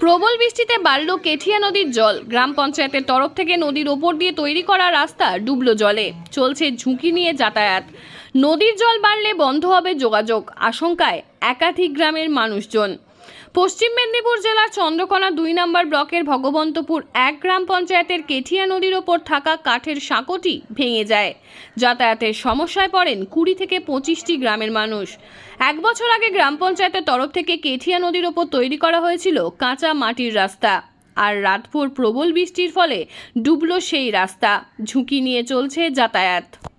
প্রবল বৃষ্টিতে বাড়ল কেঠিয়া নদীর জল। গ্রাম পঞ্চায়েতের তরফ থেকে নদীর ওপর দিয়ে তৈরি করা রাস্তা ডুবলো জলে। চলছে ঝুঁকি নিয়ে যাতায়াত। নদীর জল বাড়লে বন্ধ হবে যোগাযোগ। আশঙ্কায় একাধিক গ্রামের মানুষজন। পশ্চিম মেদিনীপুর জেলার চন্দ্রকোনা দুই নম্বর ব্লকের ভগবন্তপুর এক গ্রাম পঞ্চায়েতের কেঠিয়া নদীর ওপর থাকা কাঠের সাঁকোটি ভেঙে যায়। যাতায়াতের সমস্যায় পড়েন কুড়ি থেকে পঁচিশটি গ্রামের মানুষ। এক বছর আগে গ্রাম পঞ্চায়েতের তরফ থেকে কেঠিয়া নদীর ওপর তৈরি করা হয়েছিল কাঁচা মাটির রাস্তা। আর রাতভর প্রবল বৃষ্টির ফলে ডুবলো সেই রাস্তা। ঝুঁকি নিয়ে চলছে যাতায়াত।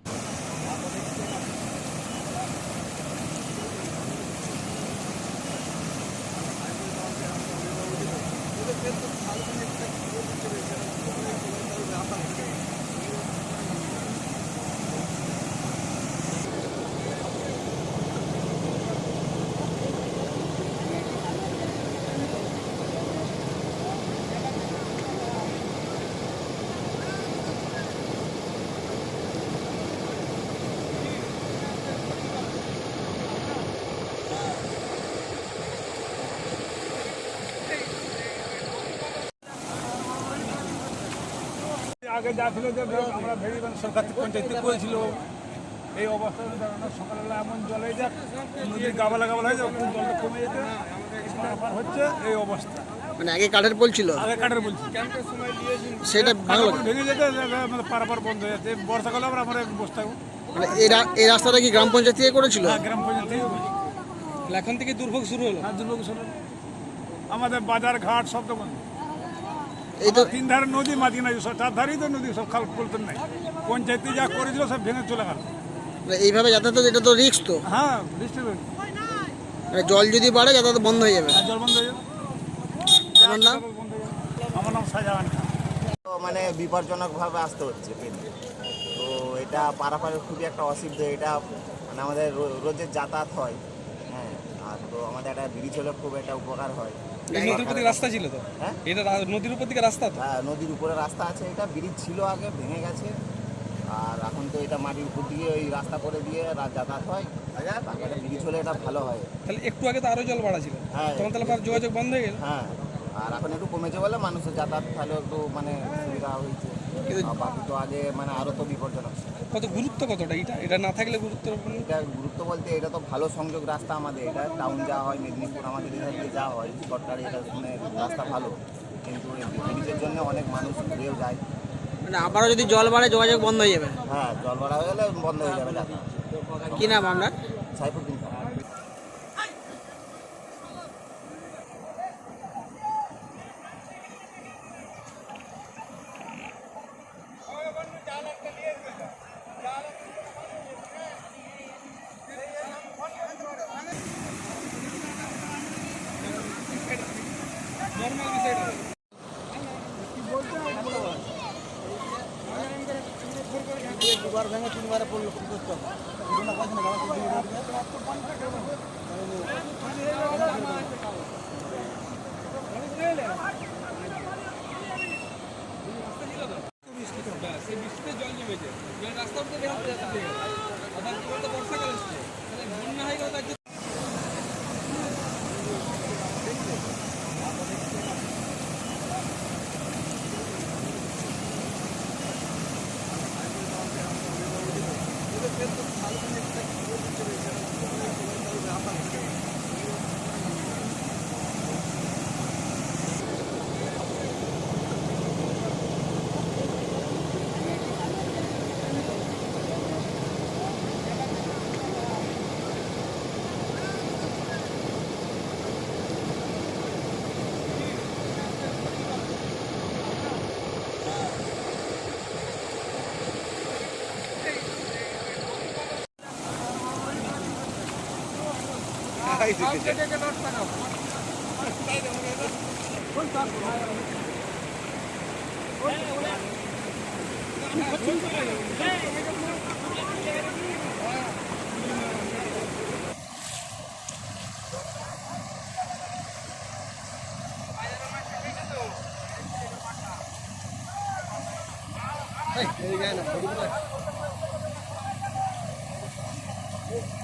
আগে যা ছিল যে আমরা ভেরিবান সরকার থেকে পঞ্চায়েত থেকে করেছিল এই অবস্থা দাঁড়ানো সকালবেলা এমন জল যাক নদীর গাবালা গাবালা হয়ে যাক খুব জলটা কমে যেতে। হচ্ছে এই অবস্থা। মানে আগে কাঠের পোল ছিল? আগে কাটার বলছি সেটা ভাঙলো ভেঙে যেতে মানে পারাপার বন্ধ হয়ে যাচ্ছে। বর্ষাকালে আমরা আমরা বসতে থাকব। মানে এই রা- এই রাস্তাটা কি গ্রাম পঞ্চায়েত থেকে করেছিল? হ্যাঁ, গ্রাম পঞ্চায়েত থেকে করেছি। এখন থেকে দুর্ভোগ শুরু হলো। হ্যাঁ দুর্ভোগ শুরু। আমাদের বাজার ঘাট সব তো বন্ধ। এই তো তিন ধারে নদী মাঝি সব চার ধারেই তো নদী সব খাল বলতেন নাই। পঞ্চায়েতে যা করেছিল সব ভেঙে চলে গেল। মানে এইভাবে যাতায়াত এটা তো রিস্ক তো। হ্যাঁ বৃষ্টির জন্য। মানে জল যদি বাড়ে যাতায়াত বন্ধ হয়ে যাবে। আর জল বন্ধ হয়ে যাবে। আমার নাম? আমার নাম শাহজাহান তো মানে বিপজ্জনকভাবে আসতে হচ্ছে তো এটা পারাপারের খুবই একটা অসুবিধা। এটা মানে আমাদের রো- রোজের যাতায়াত হয়। হ্যাঁ আর তো আমাদের একটা ব্রিজ হলে খুব একটা উপকার হয়। নদীর উপর দিকে রাস্তা ছিল তো? হ্যাঁ? এটা নদীর উপর দিকে রাস্তা তো? হ্যাঁ, নদীর উপরে রাস্তা আছে এটা ব্রিজ ছিল আগে ভেঙে গেছে। আর এখন তো এটা মাটির উপর দিয়ে ওই রাস্তা করে দিয়ে যাতায়াত হয়। ব্রিজ হলে এটা ভালো হয়। তাহলে একটু আগে তো আরও জল বাড়া ছিল হ্যাঁ। তখন তাহলে যোগাযোগ বন্ধ হয়ে গেল। হ্যাঁ আর এখন একটু কমেছে বলে মানুষের যাতায়াত তাহলে একটু মানে সুবিধা হয়েছে। আর বাকি তো আগে মানে আরও তো বিপজ্জনক। কত গুরুত্ব কতটা? এটা এটা না থাকলে গুরুত্ব এটা গুরুত্ব বলতে এটা তো ভালো সংযোগ রাস্তা আমাদের এটা টাউন যাওয়া হয় মেদিনীপুর আমাদের এখান থেকে যাওয়া হয় শর্টকাট এটা মানে রাস্তা ভালো। কিন্তু ব্রিজের জন্য অনেক মানুষ ঘুরেও যায়। মানে আবারও যদি জল বাড়ে যোগাযোগ বন্ধ হয়ে যাবে? হ্যাঁ জল ভরা হয়ে গেলে বন্ধ হয়ে যাবে যাতায়াত। কি নাম আপনার? সাইফুদ্দিন। দুবার ভেঙে তিনবার পড়লো পঞ্চাশ টাকা ಕಾಯಿಸಿ Hey, there you go.